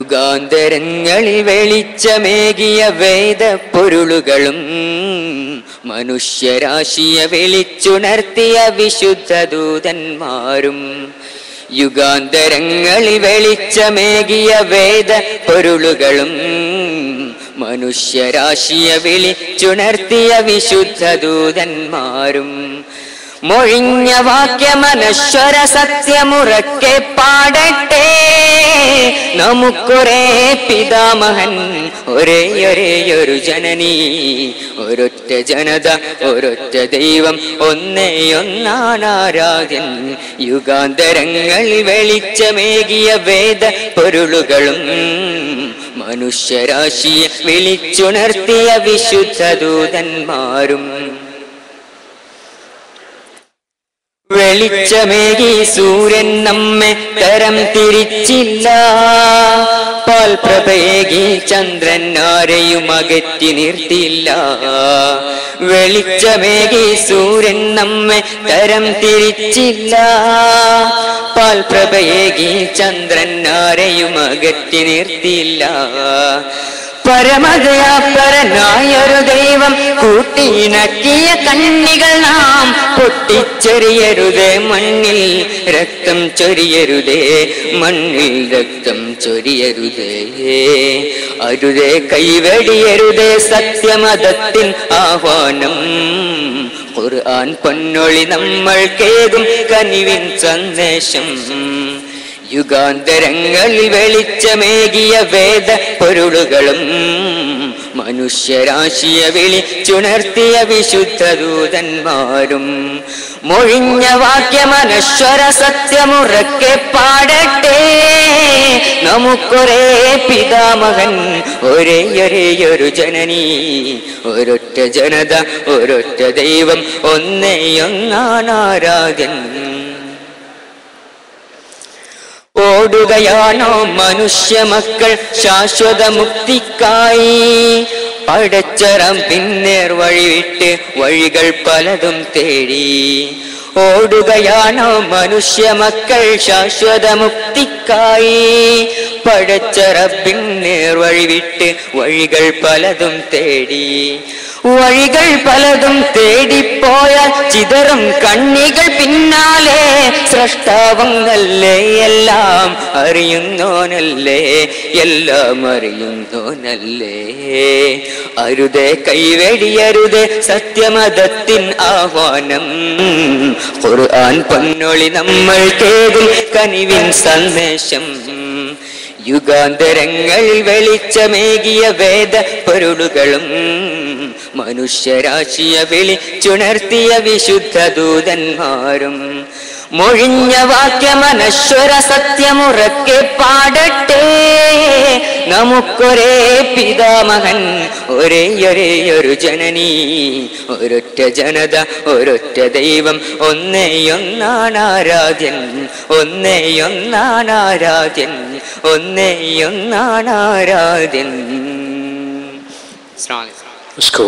യുഗാന്തരങ്ങളിൽ വെളിച്ചമേകിയ വേദ പൊരുളുകളും മനുഷ്യരാശിയെ വിളിച്ചുണർത്തിയ വിശുദ്ധ ദൂതന്മാരും യുഗാന്തരങ്ങളിൽ വെളിച്ചമേകിയ വേദ പൊരുളുകളും മനുഷ്യരാശിയെ വിളിച്ചുണർത്തിയ വിശുദ്ധ ദൂതന്മാരും മൊഴിഞ്ഞ വാക്യമനശ്വര സത്യമുറക്കെ പാടട്ടെ നമുക്കൊരേ പിതാമഹൻ ഒരേ ഒരേ ഒരു ജനനി. ഒരൊറ്റ ജനത ഒരൊറ്റ ദൈവം ഒന്നേ ഒന്നാനാരാധ്യൻ യുഗാന്തരങ്ങളിൽ വെളിച്ചമേകിയ വേദ പൊരുളുകളും മനുഷ്യരാശിയെ വിളിച്ചുണർത്തിയ വിശുദ്ധ ദൂതന്മാരും വെളിച്ചമേകി സൂര്യൻ നമ്മെ തരം തിരിച്ചില്ല. പാൽപ്രഭയേകി ചന്ദ്രൻ ആരെയും അകറ്റി നിർത്തിയില്ല വെളിച്ചമേകി സൂര്യൻ നമ്മെ തരം തിരിച്ചില്ല. പാൽപ്രഭയേകി ചന്ദ്രൻ ആരെയും അകറ്റി നിർത്തിയില്ല പരമദയാപരനായൊരു ദൈവം കൂട്ടിയിണക്കിയ കണ്ണികൾ നാം പൊട്ടിച്ചെറിയരുതേ മണ്ണിൽ രക്തം ചൊരിയരുതേ മണ്ണിൽ രക്തം ചൊരിയരുതേ. അരുതേ കൈവെടിയരുതേ സത്യമതത്തിൻ ആഹ്വാനം. ഖുർആൻ പൊന്നൊളി നമ്മൾ കേകും കനിവിൻ സന്ദേശം. യുഗാന്തരങ്ങളിൽ വെളിച്ചമേകിയ വേദ പൊരുളുകളും മനുഷ്യരാശിയെ വിളിച്ചുണർത്തിയ വിശുദ്ധ ദൂതന്മാരും മൊഴിഞ്ഞ വാക്യമനശ്വര സത്യമുറക്കെ പാടട്ടെ. നമുക്കൊരേ പിതാമകൻ ഒരേ ഒരേ ഒരു ജനനി ഒരൊറ്റ ജനത ഒരൊറ്റ ദൈവം ഒന്നേ ഒന്നാനാരാധൻ ഓടുകയാണോ മനുഷ്യ മക്കൾ ശാശ്വത മുക്തിക്കായി പടച്ചറം പിന്നേർ വഴിവിട്ട് വഴികൾ പലതും തേടി. ഓടുകയാണോ മനുഷ്യ മക്കൾ ശാശ്വത മുക്തിക്കായി പടച്ചറ പിന്നേർ വഴിവിട്ട് വഴികൾ പലതും തേടി. വഴികൾ പലതും തേടിപ്പോയാൽ ചിതറും കണ്ണികൾ പിന്നാലെ. സൃഷ്ടാവങ്ങല്ലേ എല്ലാം അറിയുന്നോനല്ലേ? എല്ലാം അറിയുന്നോനല്ലേ? അരുതേ കൈവെടിയരുതേ സത്യമതത്തിൻ ആഹ്വാനം. ഖുർആൻ പൊന്നൊളി നമ്മൾ കേതിൽ കനിവിൻ സന്ദേശം. യുഗാന്തരങ്ങളിൽ വെളിച്ചമേകിയ വേദ പൊരുളുകളും മനുഷ്യരാശിയ വിളിച്ചുണർത്തിയ വിശുദ്ധ ദൂതന്മാരും മൊഴിഞ്ഞ വാക്യമനശ്വര സത്യമുറക്കെ പാടട്ടെ. നമുക്കൊരേ പിതാമഹൻ ഒരേ ഒരേ ഒരു ജനനി. ഒരൊറ്റ ജനത ഒരൊറ്റ ദൈവം ഒന്നേ ആരാധ്യൻ ഒന്നേ ആരാധ്യൻ ഒന്നേ ആരാധ്യൻ go.